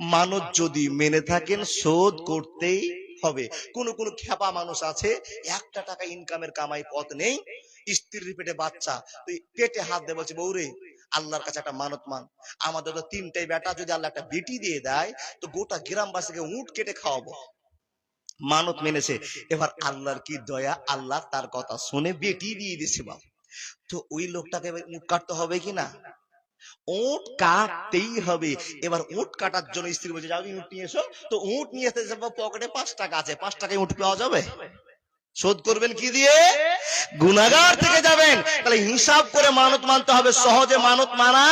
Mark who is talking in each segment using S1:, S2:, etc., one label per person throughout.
S1: মানুষ যদি মেনে থাকেন, শোধ করতেই হবে। কোন কোন খেপা মানুষ আছে, একটা টাকা ইনকামের কামাই পথ নেই, স্ত্রীর পেটে বাচ্চা, তুই পেটে হাত দিয়ে বলছে বৌরে আল্লাহর কাছে একটা মানত মান। আমাদের তো তিনটাই বেটা, যদি আল্লাহ একটা বেটি দিয়ে দেয়, তো গোটা গ্রামবাসীকে উট কেটে খাওয়াবো। মানত মেনেছে। এবার আল্লাহর কি দয়া, আল্লাহ তার কথা শুনে বেটি দিয়ে দিছে বাবা তো ওই লোকটাকে উট কাটতে হবে কি না? উট কাটতেই হবে। এবার উট কাটার জন্য স্ত্রী বলছে যাও উট নিয়ে এসো। তো উট নিয়ে এসে পকেটে পাঁচ টাকা আছে। পাঁচ টাকায় উট পাওয়া যাবে? শোধ করবেন কি দিয়ে? গুনাগার থেকে যাবেন। তাহলে হিসাব করে মানত মানতে হবে। সহজে মানত মানা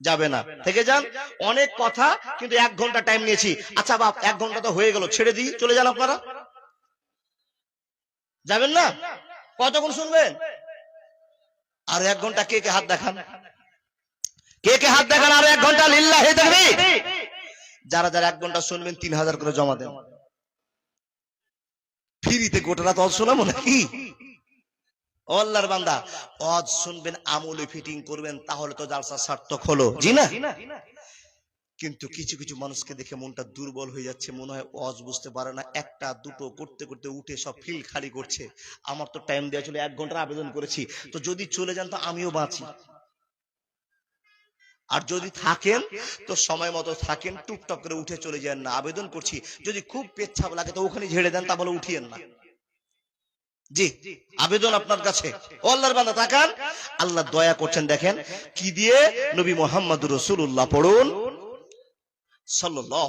S1: যাবে না। থেকে যান? অনেক কথা কিন্তু এক ঘণ্টা টাইম নিয়েছি। আচ্ছা বাপ এক ঘণ্টা তো হয়ে গেল। ছেড়ে দিই। চলে যান আপনারা। যাবেন না। কতক্ষণ শুনবেন? আর এক ঘণ্টা কে কে হাত দেখান? কে কে হাত দেখান? আর এক ঘণ্টা লিল্লা হয়ে থাকবে যারা যারা এক ঘণ্টা শুনবেন তিন হাজার করে জমা দেন। ফ্রিতে গোটা রাত অজ শোনাবো নাকি? ও আল্লাহর বান্দা অজ শুনবেন আমলে ফিটিং করবেন তাহলে তো জালসা সার্থক হলো। জি না? কিন্তু কিছু কিছু মানুষকে দেখে মনটা দুর্বল হয়ে যাচ্ছে মনে হয় অজ বুঝতে পারে না একটা দুটো করতে করতে উঠে সব ফিল খালি করছে। আমার তো টাইম দেওয়া ছিল এক ঘণ্টার আবেদন করেছি। তো যদি চলে যান তো আমিও বাঁচি। আর যদি থাকেন, তো সময় মতো থাকেন, টুকটক করে উঠে চলে যান না। আবেদন করছি, যদি খুব পেচ্ছাপ লাগে, তো ওখানে ঝেড়ে দেন, তা বলে উঠিয়েন না। জি, আবেদন আপনার কাছে। ও আল্লাহর বান্দা, তাকান। আল্লাহ দয়া করছেন, দেখেন, কি দিয়ে নবী মোহাম্মদ রসুল্লাহ পড়ুন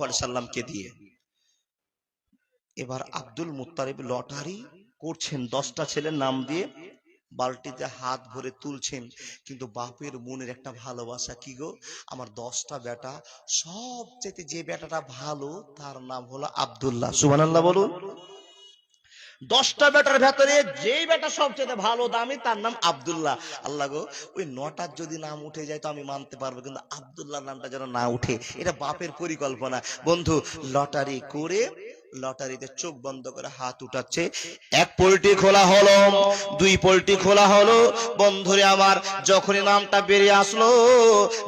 S1: আলাইহি সাল্লামকে দিয়ে। এবার আব্দুল মুত্তারিব লটারি করছেন, দশটা ছেলের নাম দিয়ে। বালতিতে হাত ভরে তুলছেন, কিন্তু বাপের মনের একটা ভালোবাসা কি গো? আমার দশটা বেটা সবচেয়ে যে বেটাটা ভালো, তার নাম হলো আব্দুল্লাহ। সুবহানাল্লাহ বলুন। দশটা বেটার ভেতরে যেই বেটা সবচেয়ে ভালো, দামি, তার নাম আব্দুল্লাহ। আল্লাহ গো, ওই নটার যদি নাম উঠে যায় তো আমি মানতে পারব, কিন্তু আব্দুল্লাহ নামটা যেন না উঠে, এটা বাপের পরিকল্পনা। বন্ধু, লটারি করে লটারিতে চোখ বন্ধ করে হাত উঠাচ্ছে। এক পোল্ট্রি খোলা হলো, দুই পোল্ট্রি খোলা হলো। বন্ধুরে আমার, যখনই নামটা বেরিয়ে আসলো,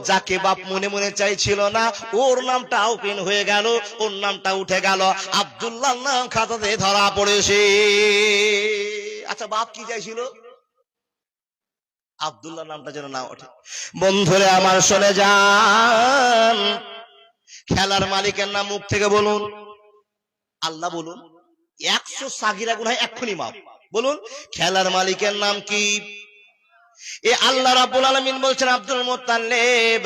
S1: যাকে বাপ মনে মনে চাইছিল না, ওর নামটা ওপেন হয়ে গেল, ওর নামটা উঠে গেল। আব্দুল্লাহ নাম খাতাতে ধরা পড়েছে। আচ্ছা বাপ কি চাইছিল? আব্দুল্লাহ নামটা যেন না ওঠে। বন্ধুরে আমার, শুনে যান খেলার মালিকের নাম মুখ থেকে বলুন। আল্লাহ বলুন, একশো সাগিরা গুনায় এক্ষুনি মাপ বলুন, খেলার মালিকের নাম কি? এ আল্লাহ রাব্বুল আলামিন বলছেন, আব্দুল মুত্তালিব।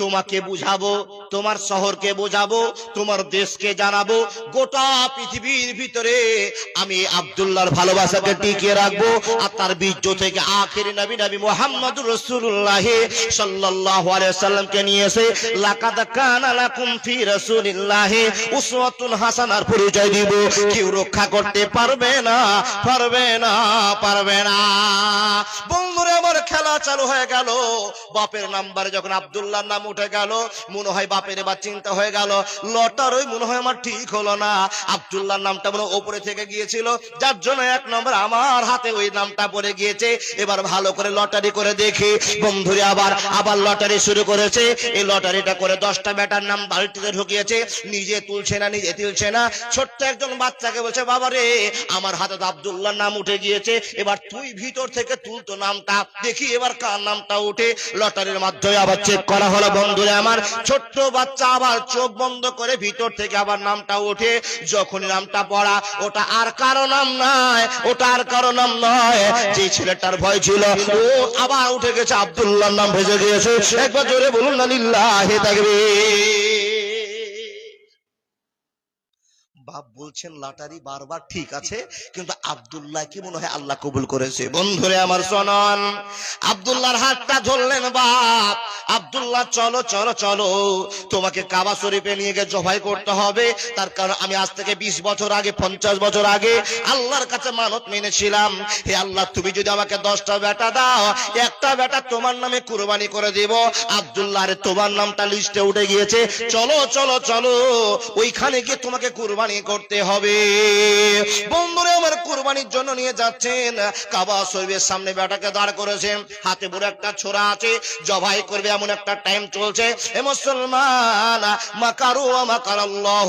S1: তোমাকে বুঝাবো তোমার শহরকে বোঝাবো তোমার দেশকে জানাব। গোটা পৃথিবীর ভিতরে আমি আব্দুল্লাহর ভালোবাসাকে টিকিয়ে রাখব। আর তার বীর্য থেকে আখের নবী নবী সাল্লাল্লাহু আলাইহি সাল্লামকে নিয়ে এসে লাকাদ হাসানার পরিচয় দিব। কেউ রক্ষা করতে পারবে না। পারবে না পারবে না। বন্ধুরে আমার খেলা চালু হয়ে গেল। বাপের নাম্বারে যখন আব্দুল্লাহর নাম উঠে গেল, মনে হয় বাপের এবার চিন্তা হয়ে গেল। লটার ওই মনে হয় আমার ঠিক হলো না। আব্দুল্লাহর নামটা মনে ওপরে থেকে গিয়েছিল। যার জন্য এক নম্বর আমার হাতে ওই নামটা পড়ে গিয়েছে। এবার ভালো করে লটারি করে দেখি। বন্ধুরে, আবার আবার লটারি শুরু করেছে। এই লটারিটা করে দশটা বেটার নাম বালতিতে ঢুকিয়েছে। নিজে তুলছে না, নিজে তুলছে না। ছোট্ট একজন বাচ্চাকে বলছে, বাবা রে, আমার হাতে তো আব্দুল্লাহর নাম উঠে গিয়েছে। এবার তুই ভিতর থেকে তুলতো নামটা। দেখি এবার কার নামটা উঠে। লটারির মাধ্যমে আবার চেক করা হলো বন্ধুরে আমার ছোট্ট বাচ্চা আবার চোখ বন্ধ করে ভিতর থেকে আবার নামটা ওঠে। যখন নামটা পড়া, ওটা আর কারও নাম নয়, ওটা আর কারও নাম নয়। যে ছেলেটার ভয় ছিল, ও আবার উঠে গেছে, আব্দুল্লাহর নাম ভেজে গিয়েছে একবার জোরে বলুন, না লিল্লাহি তাকবীর। বাপ বলছেন, লাটারি বারবার ঠিক আছে, কিন্তু আব্দুল্লাহ কি মনে হয় আল্লাহ কবুল করেছে? বন্ধুরে আমার সনন, আব্দুল্লাহর হাতটা ধরলেন বাপ। আব্দুল্লাহ, চলো চলো চলো, তোমাকে কাবা শরীফে নিয়ে গিয়ে জবাই করতে হবে। তার কারণ আমি আজ থেকে বিশ বছর আগে, পঞ্চাশ বছর আগে আল্লাহর কাছে মানত মেনেছিলাম। হে আল্লাহ, তুমি যদি আমাকে দশটা বেটা দাও, একটা বেটা তোমার নামে কুরবানি করে দিব। আব্দুল্লাহ রে তোমার নামটা লিস্টে উঠে গিয়েছে। চলো চলো চলো, ওইখানে গিয়ে তোমাকে কুরবানি করতে হবে। বন্ধুরা আমার কোরবানির জন্য নিয়ে যাচ্ছেন। কাবা শরীফের সামনে বেটাকে দাঁড় করেছেন হাতে বড় একটা ছোরা আছে, জবাই করবে, এমন একটা টাইম চলছে। এ মুসলমান, মাকারু মাকার আল্লাহ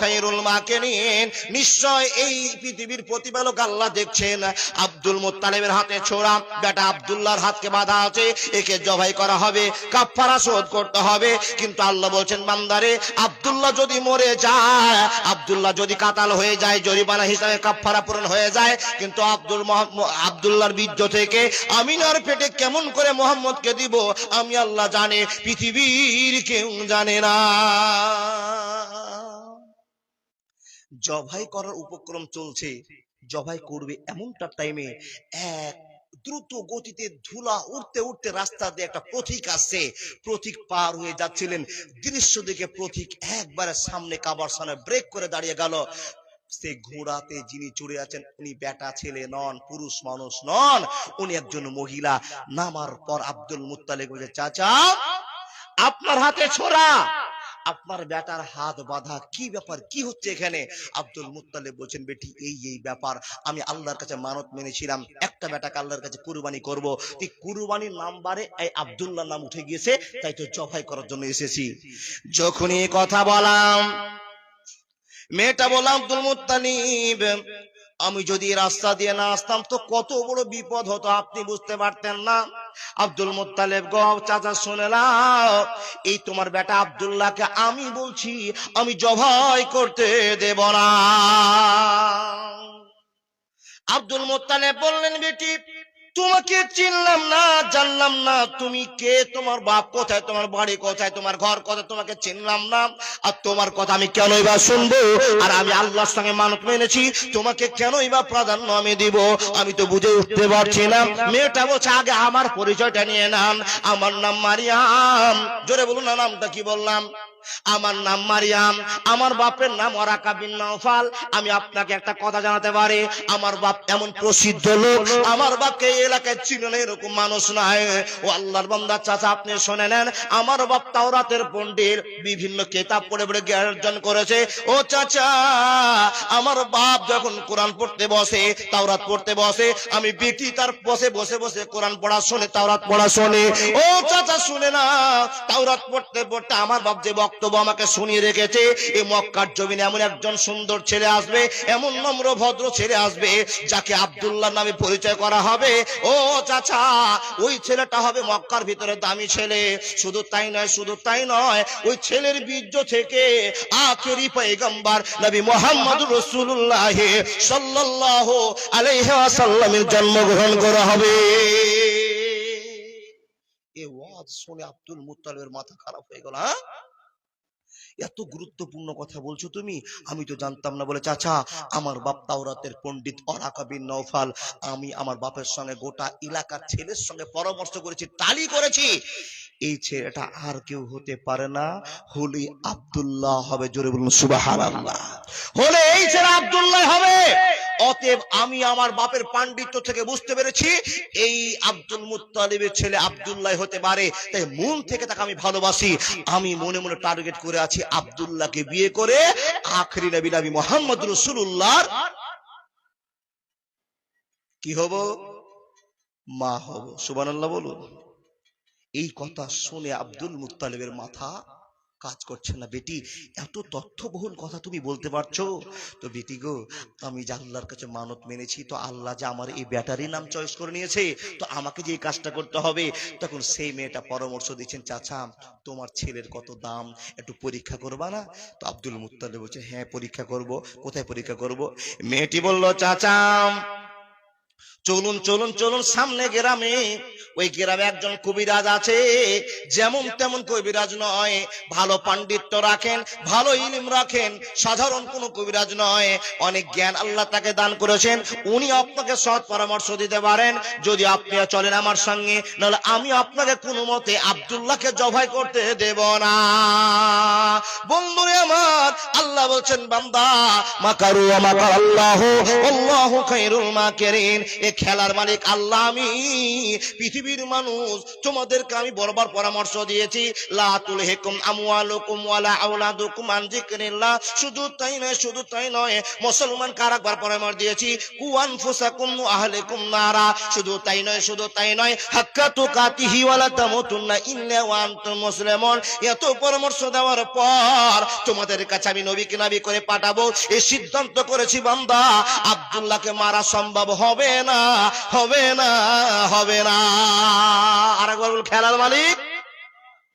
S1: খাইরুল মাকিরিন নিশ্চয় এই পৃথিবীর প্রতিপালক আল্লাহ দেখছেন। আব্দুল মুত্তালিবের হাতে ছোড়া, বেটা আব্দুল্লাহর হাতকে বাঁধা আছে। একে জবাই করা হবে কাফারা শোধ করতে হবে। কিন্তু আল্লাহ বলছেন, বান্দারে, আব্দুল্লাহ যদি মরে যায় আব্দুল্লাহ যদি কাতাল হয়ে যায়, জরিমানা হিসাবে কাফারা পূরণ হয়ে যায়, কিন্তু আব্দুল আব্দুল্লাহর বীর্য থেকে আমিনার পেটে কেমন করে মোহাম্মদকে দিব, আমি আল্লাহ জানে, পৃথিবীর কেউ জানে না। জবাই করার উপক্রম চলছে, জবাই করবে এমনটা টাইমে এক দ্রুত গতিতে ধুলা উঠতে উঠতে রাস্তা দিয়ে একটা প্রতীক আসছে। প্রতীক পার হয়ে যাচ্ছিলেন। দৃশ্য দেখে প্রতীক একবারে সামনে কাবার সামনে ব্রেক করে দাঁড়িয়ে গেল। সে ঘোড়াতে যিনি চড়ে আছেন, উনি বেটা ছেলে নন, পুরুষ মানুষ নন, উনি একজন মহিলা। নামার পর আব্দুল বলছে, চাচা, আপনার হাতে ছোড়া আপনার বেটার হাত বাঁধা কি ব্যাপার? কি হচ্ছে এখানে? আব্দুল মুত্তালিব বলছেন, বেটি, এই এই ব্যাপার। আমি আল্লাহর কাছে মানত মেনেছিলাম। একটা বেটাকে আল্লাহর কাছে কুরবানি করব। তুই কুরবানির নাম্বারে এই আব্দুল্লাহ নাম উঠে গিয়েছে, তাই তো জফাই করার জন্য এসেছি। যখনই কথা বলাম মেয়েটা বললাম আব্দুল মুত্তালিব, আমি যদি রাস্তা দিয়ে না আসতাম, তো কত বড় বিপদ হতো। আপনি বুঝতে পারতেন না। আব্দুল মোত্তালেব গ, চাচা শুনে নাও। এই তোমার বেটা আবদুল্লাহকে আমি বলছি, আমি জবাই করতে দেব না। আব্দুল মোত্তালেব বললেন, বেটি তোমাকে চিনলাম না, জানলাম না। তুমি কে? তোমার বাপ কোথায়? তোমার বাড়ি কোথায়? তোমার ঘর কোথায়? তোমাকে চিনলাম না। আর তোমার কথা আমি কেনই বা শুনব? আর আমি আল্লাহর সঙ্গে মানত মেনেছি। তোমাকে কেনই বা প্রাধান্য আমি দিব? আমি তো বুঝে উঠতে পারছি না। মেয়েটা বলছে, আগে আমার পরিচয়টা নিয়ে নাম আমার নাম মারিয়াম। জোরে বলুন না, নামটা কি বললাম? আমার নাম মারিয়াম, আমার বাপের নাম ওরাকা বিন নওফাল। আমি আপনাকে একটা কথা জানাতে পারি, আমার বাপ এমন প্রসিদ্ধ লোক, আমার বাপকে এই এলাকায় চিনে না, এরকম মানুষ নাই। ও আল্লাহর বান্দা, চাচা, আপনি শুনে নেন, আমার বাপ তাওরাতের পণ্ডিত, বিভিন্ন কেতাব পড়ে পড়ে জ্ঞান অর্জন করেছে। ও চাচা, আমার বাপ যখন কোরআন পড়তে বসে, তাওরাত পড়তে বসে, আমি বেটি তার বসে বসে বসে কোরআন পড়া শোনে, তাওরাত পড়া শোনে। ও চাচা, শুনে না, তাওরাত পড়তে পড়তে আমার বাপ যে বক্তব্য আমাকে শুনিয়ে রেখেছে। এই মক্কার জমিনে এমন একজন সুন্দর ছেলে আসবে, এমন নম্র, ভদ্র ছেলে আসবে, যাকে আব্দুল্লাহ নামে পরিচয় করা হবে। ও চাচা, ওই ছেলেটা হবে মক্কার ভিতরে দামি ছেলে। শুধু তাই নয়, শুধু তাই নয়, ওই ছেলের বীর্য থেকে আখেরি পয়গম্বর নবী মোহাম্মদ রসুল্লাহ সাল্লাল্লাহু আলাইহি ওয়াসাল্লামের জন্মগ্রহণ করা হবে। এ ওয়াজ শুনে আব্দুল মুত্তালিবের মাথা খারাপ হয়ে গেল হ্যাঁ? এত গুরুত্বপূর্ণ কথা বলছো তুমি? আমি তো জানতাম না। বলে চাচা আমার বাপ তাওরাতের পণ্ডিত অরাকাবিন নৌফাল আমি আমার বাপের সঙ্গে গোটা এলাকার ছেলের সঙ্গে পরামর্শ করেছি তালি করেছি। এই ছেলেটা আর কেউ হতে পারে না। হলে আব্দুল্লাহ হবে জোরে বলুন সুবাহ আল্লাহ হলে এই ছেলে আবদুল্লাহ হবে। অতএব আমি আমার বাপের পাণ্ডিত্য থেকে বুঝতে পেরেছি, এই আব্দুল মুত্তালিবের ছেলে আব্দুল্লাহ হতে পারে। তাই মন থেকে তাকে আমি ভালোবাসি। আমি মনে মনে টার্গেট করে আছি আব্দুল্লাহকে বিয়ে করে আখরি নবী নবী মোহাম্মদ রসুল্লাহর কি হব? মা হব। সুবহানাল্লাহ বলুন। এই কথা শুনে আব্দুল মুত্তালিবের মাথা কাজ করছে না। বেটি, এত তথ্যবহুল কথা তুমি বলতে পারছ? তো বেটি গো আমি যে কাছে মানত মেনেছি, তো আল্লাহ যে আমার এই ব্যাটারি নাম চয়েস করে নিয়েছে, তো আমাকে যে এই কাজটা করতে হবে, তখন সেই মেয়েটা পরামর্শ দিচ্ছেন, চাচা, তোমার ছেলের কত দাম? একটু পরীক্ষা করবা না? তো আব্দুল মুত্তালিব বলছে হ্যাঁ পরীক্ষা করব। কোথায় পরীক্ষা করব? মেয়েটি বলল, চাচা চলুন চলুন চলুন সামনে গ্রামে। ওই গ্রামে একজন কবিরাজ আছে, যেমন তেমন কবিরাজ নয়। ভালো পাণ্ডিত্য রাখেন, ভালো ইলিম রাখেন। সাধারণ কোনো কবিরাজ নয়। অনেক জ্ঞান আল্লাহ তাকে দান করেছেন। উনি আপনাকে সৎ পরামর্শ দিতে পারেন। যদি আপনি চলেন আমার সঙ্গে, নাহলে আমি আপনাকে কোনো মতে আব্দুল্লাহকে জবাই করতে দেব না। বন্ধুরে আমার, আল্লাহ বলছেন, বান্দা, মাকারু, মাকার আল্লাহ, আল্লাহু খায়রুল মাকিরিন। এ খেলার মালিক আল্লাহ, আমি পৃথিবীর মানুষ, তোমাদেরকে আমি বরবার পরামর্শ দিয়েছি। লা তুলহিকুম আমওয়ালুকুম ওয়ালা আওলাদুকুম আন যিকরিল্লাহ। শুধু তাই নয়, শুধু তাই নয়, মুসলমান কার একবার পরামর্শ দিয়েছি? নারা। শুধু তাই নয়, শুধু তাই নয়, হাক্কা এত পরামর্শ দেওয়ার পর তোমাদের কাছে আমি নবীকে নবী করে পাঠাবো। এই সিদ্ধান্ত করেছি বান্দা, আব্দুল্লাহকে মারা সম্ভব হবে না, হবে না হবে না। আরেকবার বল খেলার মালিক?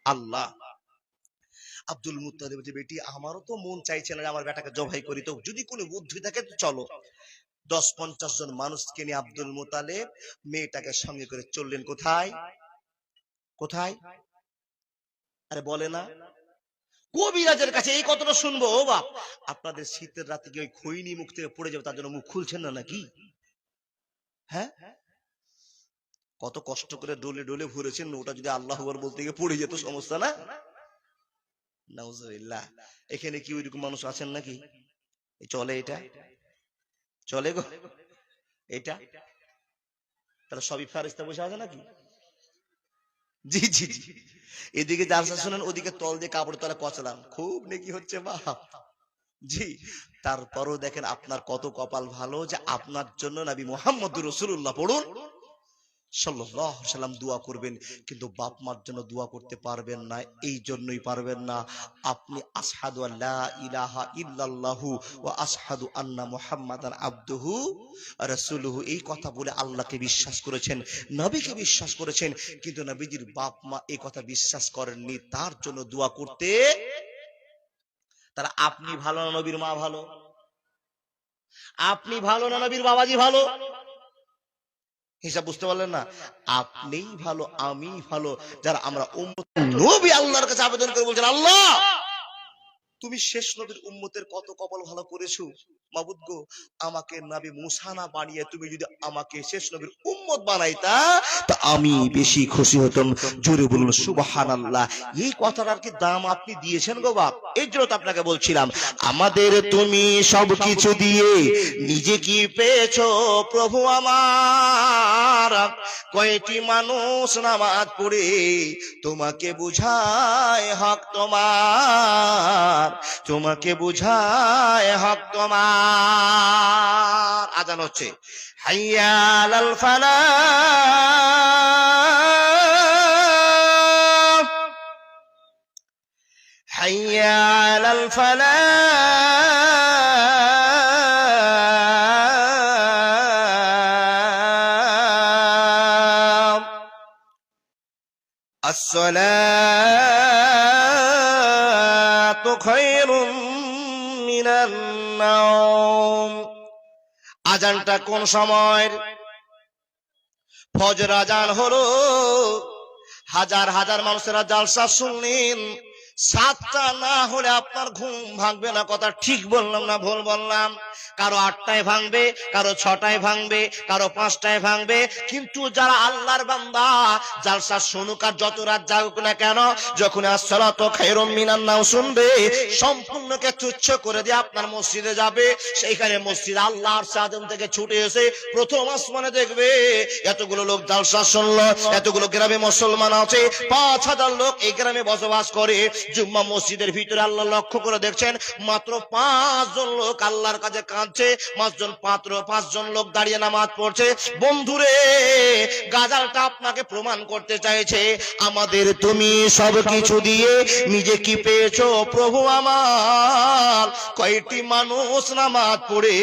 S1: আল্লাহ। আব্দুল মুত্তালিব যে বেটি, আমারও তো মন চাইছে না আমার বেটাকে জবাই করি। তো যদি কোনো বুদ্ধি থাকে তো চলো। দশ পঞ্চাশ জন মানুষকে নিয়ে আব্দুল মুতালেব মেয়েটাকে সঙ্গে করে চললেন কোথায়? কোথায়? আরে বলে না। কবিরাজের কাছে এই কথাটা শুনব, ও বাপ। আপনাদের শীতের রাতে কি ওই খৈনি মুখ থেকে পড়ে যাবে তার জন্য মুখ খুলছেন না নাকি? হ্যাঁ? কত কষ্ট করে ডোলে ডোলে ভরেছেন ওটা যদি আল্লাহ বলতে গিয়ে পড়ে যেত সমস্যা না? নাউজুবিল্লাহ। এখানে কি ওইরকম মানুষ আছেন নাকি? চলে এটা? চলে গো। এটা? তাহলে সবই ফারিস্তা বসে আছে নাকি? জি জি জি। এদিকে জালসা শুনেন ওদিকে তল দিয়ে কাপড় তলে কচলাম। খুব নেকি হচ্ছে বাপ জি। তারপরও দেখেন আপনার কত কপাল ভালো যে আপনার জন্য নবী মোহাম্মদ রসুল্লাহ পড়ুন। সাল্লাম দোয়া করবেন, কিন্তু বাপ মার জন্য দোয়া করতে পারবেন না, এই জন্যই পারবেন না। আপনি আসহাদু আল্লাহ ইলাহা ইল্লাল্লাহু ওয়া আসহাদু আন্না মুহাম্মাদান আবদুহু রাসূলুহু। এই কথা বলে আল্লাহকে বিশ্বাস করেছেন, নবীকে বিশ্বাস করেছেন, কিন্তু নবীজির বাপ মা এই কথা বিশ্বাস করেননি, তার জন্য দোয়া করতে তারা আপনি ভালো না নবীর মা ভালো? আপনি ভালো না নবীর বাবাজি ভালো? হিসাব বুঝতে পারলেন না? আপনিই ভালো আমি ভালো। যারা আমরা নবী আল্লাহর কাছে আবেদন করে বলছেন আল্লাহ! তুমি শেষ নবীর উম্মতের কত কপাল ভালো করেছ? মাবুদ গো, আমাকে নবী মুসা না বানিয়ে তুমি যদি আমাকে শেষ নবীর উম্মত বানাইতা, তা আমি বেশি খুশি হতাম। জোরে বলুন, সুবহানাল্লাহ। এই কথাটার কি দাম আপনি দিয়েছেন গো বাপ? এই জন্য তো আপনাকে বলছিলাম, আমাদের তুমি সবকিছু দিয়ে নিজে কি পেয়েছ প্রভু আমার? কয়টি মানুষ নামাজ পড়ে তোমাকে বুঝায় হক তোমার? তোমাকে বুঝায় হক তোমার আজান হচ্ছে হাইয়াল আল ফালাহ হাইয়াল আল ফালাহ الصلاة خير من النوم আজানটা কোন সময়ের ফজর আজান হলো হাজার হাজার মানুষেরা জালসা শুনলেন সাতটা না হলে আপনার ঘুম ভাঙবে না, কথা ঠিক বললাম না, ভুল বললাম। কারও আটটায় ভাঙবে, কারও ছটায় ভাঙবে, কারও পাঁচটায় ভাঙবে। কিন্তু যারা আল্লাহর বান্দা, জালসা শুনুক আর যত রাত জাগুক না কেন, যখন আসসালাত খায়রুম মিনান নাও শুনবে, সম্পূর্ণকে তুচ্ছ করে দিয়ে আপনার মসজিদে যাবে। সেইখানে মসজিদ আল্লাহর সাজন থেকে ছুটে এসে প্রথম আসমানে দেখবে, এতগুলো লোক জালসা শুনলো, এতগুলো গ্রামে মুসলমান আছে, পাঁচ হাজার লোক এই গ্রামে বসবাস করে। জুম্মা মসজিদের ভিতরে আল্লাহ লক্ষ্য করে দেখছেন, মাত্র পাঁচজন লোক আল্লাহর কাছে কাঁদছে, পাঁচজন পাত্র, পাঁচজন লোক দাঁড়িয়ে নামাজ পড়ছে। বন্ধুরে, গাজালটা আপনাকে প্রমাণ করতে চাইছে, আমাদের তুমি সব কিছু দিয়ে নিজে কি পেয়েছ? প্রভু আমার, কয়টি মানুষ নামাজ পড়ে,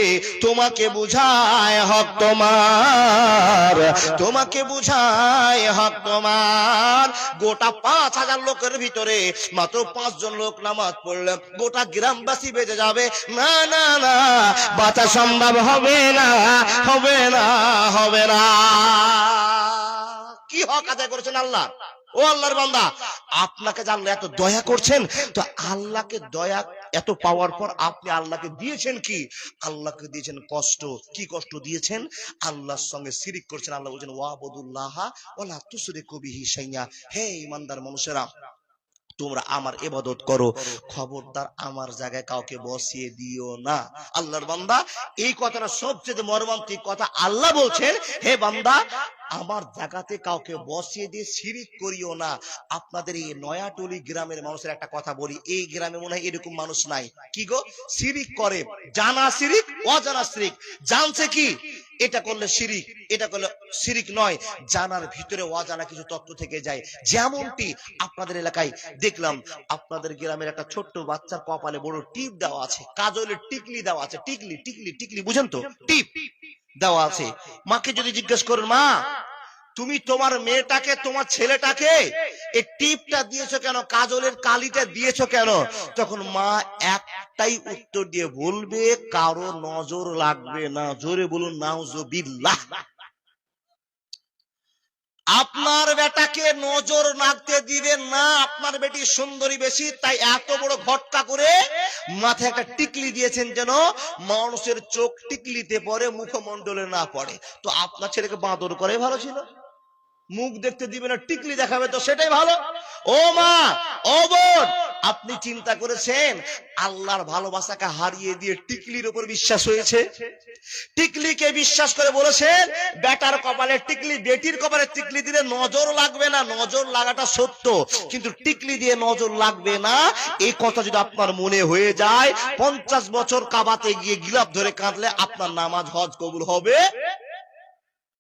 S1: তোমাকে বুঝায় হক তোমার, তোমাকে বুঝায় হক তোমার। গোটা পাঁচ হাজার লোকের ভিতরে মাত্র পাঁচজন লোক নামাজ পড়লে গোটা গ্রামবাসী বেঁচে যাবে। না না না, বাঁচা সম্ভব হবে না হবে না হবে না। কি হক আদায় করেছেন আল্লাহ? ও আল্লাহর বান্দা, আপনাকে জানলে এত দয়া করছেন, তো আল্লাহকে দয়া, এত পাওয়ার পর আপনি আল্লাহকে দিয়েছেন কি? আল্লাহকে দিয়েছেন কষ্ট। কি কষ্ট দিয়েছেন? আল্লাহর সঙ্গে শিরিক করছেন। আল্লাহ বলছেন, ওয়াবুদুল্লাহ ওলা তুসরে কবিহি সাইয়া হে ইমানদার মানুষেরা তোমরা আমার এবাদত করো। খবরদার আমার জায়গায় কাউকে বসিয়ে দিও না। আল্লাহর বান্দা, এই কথাটা সবচেয়ে মর্মান্তিক কথা আল্লাহ বলছেন, হে বান্দা আমার জায়গাতে কাউকে বসিয়ে দিয়ে শিরিক করিও না। আপনাদের এই নয়াটলি গ্রামের মানুষের একটা কথা বলি, এই গ্রামে মনে হয় এরকম মানুষ নাই। কি গো? শিরিক করে। জানা শিরিক, অজানা শিরিক। জানছে কি? এটা করলে শিরিক, এটা করলে শিরিক নয়। জানার ভিতরে অজানা কিছু তত্ত্ব থেকে যায়। যেমনটি আপনাদের এলাকায় দেখলাম, আপনাদের গ্রামের একটা ছোট্ট বাচ্চার কপালে বড় টিপ দেওয়া আছে, কাজলের টিকলি দেওয়া আছে। টিকলি টিকলি টিকলি, বুঝেন তো? টিপ। দেওয়া আছে। মাকে যদি জিজ্ঞেস করেন, মা, তুমি তোমার মেয়েটাকে, তোমার ছেলেটাকে এই টিপটা দিয়েছ কেন? কাজলের কালিটা দিয়েছ কেন? তখন মা একটাই উত্তর দিয়ে বলবে, কারও নজর লাগবে না। জোরে বলুন, নাউজুবিল্লাহ। আপনার বেটাকে নজর নাড়তে দিবেন না, আপনার বেটি সুন্দরী বেশি, তাই এত বড় ঘটকা করে মাথায় একটা টিকলি দিয়েছেন যেন মানুষের চোখ টিকলিতে পড়ে মুখমন্ডলে না পড়ে। তো আপনার ছেলেকে বাঁদর করে ভালো ছিল। মুখ দেখতে দিবে না, টিকলি দেখাবে তো সেটাই ভালো। ও মা বোন, আপনি চিন্তা করেছেন, আল্লাহর ভালোবাসাকে হারিয়ে দিয়ে টিকলির উপর বিশ্বাস হয়েছে? টিকলিকে বিশ্বাস করে বলেছেন, বেটার কপালে টিকলি, বেটির কপালে টিকলি দিলে নজর লাগবে না, নজর লাগাটা সত্য। কিন্তু টিকলি দিয়ে নজর লাগবে না, এই কথা যদি আপনার মনে হয়ে যায়, পঞ্চাশ বছর কাবাতে গিয়ে গিলাপ ধরে কাঁদলে আপনার নামাজ হজ কবুল হবে?